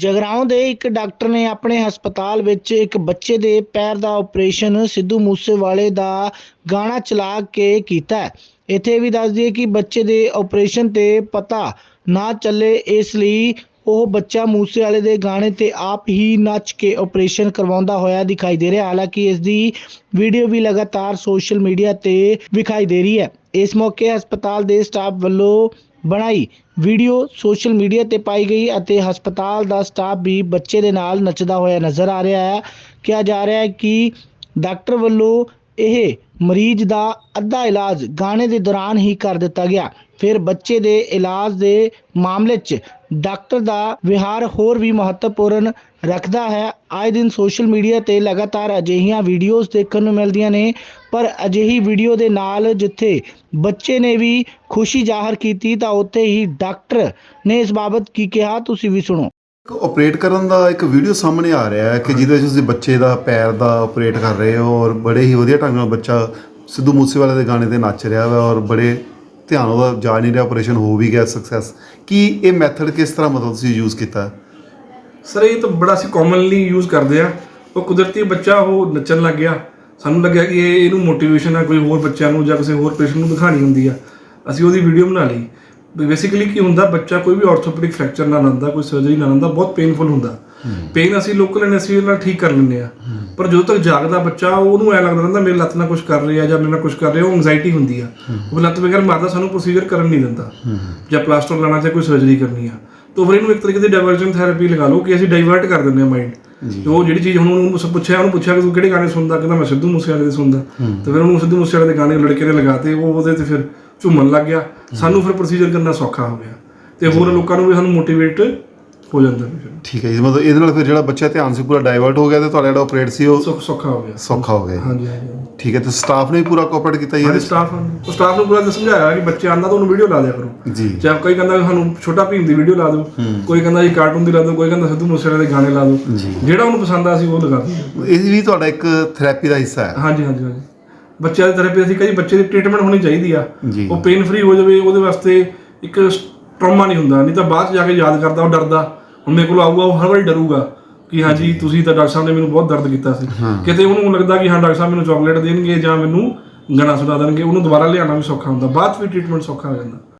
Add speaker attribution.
Speaker 1: ਜਗਰਾਉਂ ਦੇ ਇੱਕ ਡਾਕਟਰ ਨੇ ਆਪਣੇ ਹਸਪਤਾਲ ਵਿੱਚ ਇੱਕ ਬੱਚੇ ਦੇ ਪੈਰ ਦਾ ਆਪਰੇਸ਼ਨ ਸਿੱਧੂ ਮੂਸੇਵਾਲੇ ਦਾ ਗਾਣਾ ਚਲਾ ਕੇ ਕੀਤਾ ਇੱਥੇ ਵੀ ਦੱਸ ਦਈਏ ਕਿ ਬੱਚੇ ਦੇ ਆਪਰੇਸ਼ਨ ਤੇ ਪਤਾ ਨਾ ਚੱਲੇ, ਇਸ ਲਈ ਉਹ ਬੱਚਾ ਮੂਸੇਵਾਲੇ ਦੇ ਗਾਣੇ ਤੇ ਆਪ ਹੀ ਨੱਚ ਕੇ ਆਪਰੇਸ਼ਨ ਕਰਵਾਉਂਦਾ ਹੋਇਆ ਦਿਖਾਈ ਦੇ ਰਿਹਾ। ਹਾਲਾਂਕਿ ਇਸ ਦੀ ਵੀਡੀਓ ਵੀ ਲਗਾਤਾਰ ਸੋਸ਼ਲ ਮੀਡੀਆ ਤੇ ਵਿਖਾਈ ਦੇ ਰਹੀ ਹੈ। ਇਸ ਮੌਕੇ ਹਸਪਤਾਲ ਦੇ ਸਟਾਫ ਵੱਲੋਂ ਬਣਾਈ। ਵੀਡੀਓ ਸੋਸ਼ਲ ਮੀਡੀਆ ਤੇ ਪਾਈ ਗਈ ਅਤੇ ਹਸਪਤਾਲ ਦਾ ਸਟਾਫ ਵੀ ਬੱਚੇ ਦੇ ਨਾਲ ਨੱਚਦਾ ਹੋਇਆ ਨਜ਼ਰ ਆ ਰਿਹਾ ਹੈ। ਕਿਹਾ ਜਾ ਰਿਹਾ ਹੈ ਕਿ ਡਾਕਟਰ ਵੱਲੋਂ ਇਹ ਮਰੀਜ਼ ਦਾ ਅੱਧਾ ਇਲਾਜ ਗਾਣੇ ਦੇ ਦੌਰਾਨ ਹੀ ਕਰ ਦਿੱਤਾ ਗਿਆ। ਫਿਰ ਬੱਚੇ ਦੇ ਇਲਾਜ ਦੇ ਮਾਮਲੇ 'ਚ ਡਾਕਟਰ ਦਾ ਵਿਹਾਰ ਹੋਰ ਵੀ ਮਹੱਤਵਪੂਰਨ ਰੱਖਦਾ ਹੈ। ਆਏ ਦਿਨ ਸੋਸ਼ਲ ਮੀਡੀਆ ਤੇ ਲਗਾਤਾਰ ਅਜਿਹੀਆਂ ਵੀਡੀਓਜ਼ ਦੇਖਣ ਨੂੰ ਮਿਲਦੀਆਂ ਨੇ, ਪਰ ਅਜਿਹੀ ਵੀਡੀਓ ਦੇ ਨਾਲ ਜਿੱਥੇ ਬੱਚੇ ਨੇ ਵੀ ਖੁਸ਼ੀ ਜ਼ਾਹਰ ਕੀਤੀ, ਤਾਂ ਉੱਥੇ ਹੀ ਡਾਕਟਰ ਨੇ ਇਸ ਬਾਬਤ ਕੀ ਕਿਹਾ, ਤੁਸੀਂ ਵੀ ਸੁਣੋ।
Speaker 2: ਇੱਕ ਆਪਰੇਟ ਕਰਨ ਦਾ ਇੱਕ ਵੀਡੀਓ ਸਾਹਮਣੇ ਆ ਰਿਹਾ ਹੈ ਕਿ ਜਿਹਦੇ ਵਿੱਚ ਤੁਸੀਂ ਬੱਚੇ ਦਾ ਪੈਰ ਦਾ ਆਪਰੇਟ ਕਰ ਰਹੇ ਹੋ ਔਰ ਬੜੇ ਹੀ ਵਧੀਆ ਢੰਗ ਨਾਲ ਬੱਚਾ ਸਿੱਧੂ ਮੂਸੇਵਾਲੇ ਦੇ ਗਾਣੇ ਤੇ ਨੱਚ ਰਿਹਾ ਵਾ ਔਰ ਬੜੇ ਧਿਆਨ ਉਹਦਾ ਜਾ ਨਹੀਂ ਰਿਹਾ ਆਪਰੇਸ਼ਨ ਹੋ ਵੀ ਗਿਆ ਸਕਸੈਸ ਕੀ ਇਹ ਮੈਥਡ ਕਿਸ ਤਰ੍ਹਾਂ ਮਤਲਬ ਤੁਸੀਂ ਯੂਜ਼ ਕੀਤਾ?
Speaker 3: ਸਰ, ਇਹ ਤਾਂ ਬੜਾ ਅਸੀਂ ਕਾਮਨਲੀ ਯੂਜ਼ ਕਰਦੇ ਆ। ਉਹ ਕੁਦਰਤੀ ਬੱਚਾ, ਉਹ ਨੱਚਣ ਲੱਗ ਗਿਆ। ਸਾਨੂੰ ਲੱਗਿਆ ਕਿ ਇਹ ਇਹਨੂੰ ਮੋਟੀਵੇਸ਼ਨ ਆ, ਕੋਈ ਹੋਰ ਬੱਚਿਆਂ ਨੂੰ ਜਾਂ ਕਿਸੇ ਹੋਰ ਪੇਸ਼ੈਂਟ ਨੂੰ ਦਿਖਾਣੀ ਹੁੰਦੀ ਆ। ਅਸੀਂ ਉਹਦੀ ਵੀਡੀਓ ਬਣਾ ਲਈ। ਬੇਸਿਕਲੀ ਕੀ ਹੁੰਦਾ, ਬੱਚਾ ਕੋਈ ਵੀ ਆਰਥੋਪੈਡਿਕ ਫ੍ਰੈਕਚਰ ਨਾਲ ਆਉਂਦਾ ਕੋਈ ਸਰਜਰੀ ਨਾਲ ਆਉਂਦਾ ਬਹੁਤ ਪੇਨਫੁਲ ਹੁੰਦਾ। ਪੇਨ ਅਸੀਂ ਲੋਕਲ ਐਨੈਸਥੀਸੀਆ ਨਾਲ ਠੀਕ ਕਰ ਲੈਂਦੇ ਆ ਪਰ ਜਦੋਂ ਤੱਕ ਜਾਗਦਾ ਬੱਚਾ ਉਹਨੂੰ ਐ ਲੱਗਦਾ ਰਹਿੰਦਾ ਮੇਰੀ ਲੱਤ ਨਾਲ ਕੁਝ ਕਰ ਰਿਹਾ ਜਾਂ ਮੇਰੇ ਨਾਲ ਕੁਝ ਕਰ ਰਿਹਾ ਉਹ ਐਂਜ਼ਾਈਟੀ ਹੁੰਦੀ ਆ। ਉਹ ਲੱਤ ਵਗੈਰਾ ਮਾਰਦਾ ਸਾਨੂੰ ਪ੍ਰੋਸੀਜਰ ਕਰਨ ਨਹੀਂ ਦਿੰਦਾ। ਜਾਂ ਪਲਾਸਟਰ ਲਾਣਾ ਜਾਂ ਕੋਈ ਸਰਜਰੀ ਕਰਨੀ ਆ। ਤਾਂ ਫਿਰ ਇਹਨੂੰ ਇੱਕ ਤਰੀਕੇ ਦੀ ਡਾਇਵਰਜਨ ਥੈਰੇਪੀ ਲਗਾ ਲਓ ਕਿ ਅਸੀਂ ਡਾਈਵਰਟ ਕਰ ਦਿੰਦੇ ਆ ਮਾਈਂਡ ਉਹ ਜਿਹੜੀ ਚੀਜ਼ ਹੁਣ ਉਹਨੂੰ ਪੁੱਛਿਆ ਉਹਨੂੰ ਪੁੱਛਿਆ ਕਿ ਤੂੰ ਕਿਹੜੇ ਗਾਣੇ ਸੁਣਦਾ? ਕਹਿੰਦਾ ਮੈਂ ਸਿੱਧੂ ਮੂਸੇਵਾਲੇ ਦੇ ਸੁਣਦਾ। ਤੇ ਫਿਰ ਉਹਨੂੰ ਸਿੱਧੂ ਮੂਸੇਵਾਲੇ ਦੇ ਗਾਣੇ ਲੜਕੇ ਨੇ ਲਗਾਤੇ ਉਹ ਉਹਦੇ ਤੇ ਫਿਰ ਝੂਮਣ ਲੱਗ ਗਿਆ। ਸਾਨੂੰ ਫਿਰ ਪ੍ਰੋਸੀਜਰ ਕਰਨਾ ਸੌਖਾ ਹੋ ਗਿਆ। ਤੇ ਹੋਰ ਲੋਕਾਂ ਨੂੰ ਵੀ ਸਾਨੂੰ ਮੋਟੀਵੇਟ ਹੋ ਜਾਂਦਾ ਫਿਰ।
Speaker 2: ਠੀਕ ਹੈ ਜੀ ਮਤਲਬ ਇਹਦੇ ਨਾਲ ਫਿਰ ਜਿਹੜਾ ਬੱਚਾ ਧਿਆਨ ਸੀ ਪੂਰਾ ਡਾਈਵਰਟ ਹੋ ਗਿਆ ਤੇ ਤੁਹਾਡਾ ਜਿਹੜਾ ਆਪਰੇਟ ਸੀ ਉਹ
Speaker 3: ਸੌਖ- ਸੌਖਾ ਹੋ ਗਿਆ।
Speaker 2: ਸੌਖਾ ਹੋ ਗਿਆ।
Speaker 3: ਹਾਂਜੀ ਹਾਂਜੀ
Speaker 2: ਠੀਕ ਹੈ ਤੇ ਸਟਾਫ ਨੇ ਵੀ ਪੂਰਾ ਕੋਆਪਰੇਟ ਕੀਤਾ ਜੀ
Speaker 3: ਹਾਂਜੀ ਸਟਾਫ ਉਹ ਸਟਾਫ ਨੂੰ ਪੂਰਾ ਸਮਝਾਇਆ ਕਿ ਬੱਚੇ ਆਂਦਾ ਤਾਂ ਉਹਨੂੰ ਵੀਡੀਓ ਲਾ ਦਿਆ ਕਰੋ?
Speaker 2: ਜੀ।
Speaker 3: ਚਾਹੇ ਕੋਈ ਕਹਿੰਦਾ ਸਾਨੂੰ ਛੋਟਾ ਭੀਮ ਦੀ ਵੀਡੀਓ ਲਾ ਦਿਓ ਕੋਈ ਕਹਿੰਦਾ ਜੀ ਕਾਰਟੂਨ ਦੀ ਲਾ ਦਿਓ ਕੋਈ ਕਹਿੰਦਾ ਸਿੱਧੂ ਮੂਸੇਵਾਲੇ ਦੇ ਗਾਣੇ ਲਾ ਦਿਓ। ਜਿਹੜਾ ਉਹਨੂੰ ਪਸੰਦ ਆ ਸੀ ਉਹ ਲਗਾ ਦਿਓ
Speaker 2: ਇਹ ਵੀ ਤੁਹਾਡਾ ਇੱਕ ਥੈਰੇਪੀ ਦਾ ਹਿੱਸਾ ਹੈ।
Speaker 3: ਹਾਂਜੀ ਹਾਂਜੀ ਹਾਂਜੀ। ਬੱਚਿਆਂ ਦੀ ਥੈਰੇਪੀ ਅਸੀਂ ਕਹੀ ਬੱਚੇ ਦੀ ਟ੍ਰੀਟਮੈਂਟ ਹੋਣੀ ਚਾਹੀਦੀ ਆ। ਉਹ ਪੇਨ ਫ੍ਰੀ ਹੋ ਜਾਵੇ ਉਹਦੇ ਵਾਸਤੇ ਇੱਕ ਟਰਾਮਾ ਨਹੀਂ ਹੁੰਦਾ ਨਹੀਂ ਤਾਂ ਬਾਅਦ ਚ ਜਾ ਕੇ ਯਾਦ ਕਰਦਾ ਉਹ ਡਰਦਾ। ਹੁਣ ਮੇਰੇ ਕੋਲ ਆਊਗਾ ਉਹ ਹਰ ਵਾਰੀ ਡਰੂਗਾ ਕਿ ਹਾਂਜੀ ਤੁਸੀਂ ਤਾਂ ਡਾਕਟਰ ਸਾਹਿਬ ਨੇ ਮੈਨੂੰ ਬਹੁਤ ਦਰਦ ਕੀਤਾ ਸੀ। ਕਿਤੇ ਉਹਨੂੰ ਲੱਗਦਾ ਕਿ ਹਾਂ ਡਾਕਟਰ ਸਾਹਿਬ ਮੈਨੂੰ ਚਾਕਲੇਟ ਦੇਣਗੇ ਜਾਂ ਮੈਨੂੰ ਗਾਣਾ ਸੁਣਾ ਦੇਣਗੇ ਉਹਨੂੰ ਦੁਬਾਰਾ ਲਿਆਉਣਾ ਵੀ ਸੌਖਾ ਹੁੰਦਾ ਬਾਅਦ ਚ ਵੀ ਟ੍ਰੀਟਮੈਂਟ ਸੌਖਾ ਹੋ ਜਾਂਦਾ।